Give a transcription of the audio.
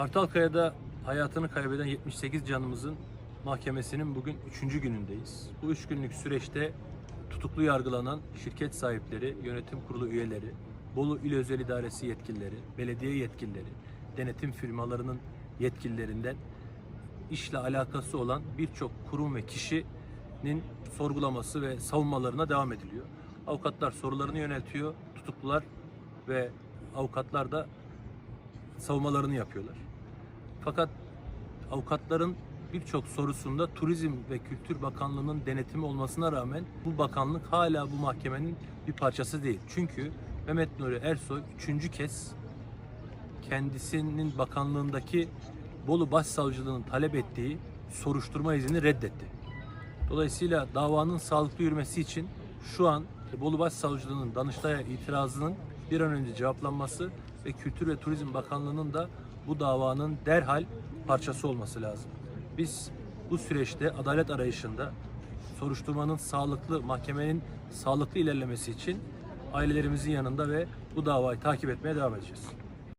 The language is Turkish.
Kartalkaya'da hayatını kaybeden 78 canımızın mahkemesinin bugün 3. günündeyiz. Bu 3 günlük süreçte tutuklu yargılanan şirket sahipleri, yönetim kurulu üyeleri, Bolu İl Özel İdaresi yetkilileri, belediye yetkilileri, denetim firmalarının yetkililerinden işle alakası olan birçok kurum ve kişinin sorgulaması ve savunmalarına devam ediliyor. Avukatlar sorularını yöneltiyor, tutuklular ve avukatlar da savunmalarını yapıyorlar. Fakat avukatların birçok sorusunda Turizm ve Kültür Bakanlığı'nın denetimi olmasına rağmen bu bakanlık hala bu mahkemenin bir parçası değil. Çünkü Mehmet Nuri Ersoy üçüncü kez kendisinin bakanlığındaki Bolu Başsavcılığı'nın talep ettiği soruşturma izni reddetti. Dolayısıyla davanın sağlıklı yürümesi için şu an Bolu Başsavcılığı'nın Danıştay'a itirazının bir an önce cevaplanması ve Kültür ve Turizm Bakanlığı'nın da bu davanın derhal parçası olması lazım. Biz bu süreçte adalet arayışında soruşturmanın sağlıklı, mahkemenin sağlıklı ilerlemesi için ailelerimizin yanında ve bu davayı takip etmeye devam edeceğiz.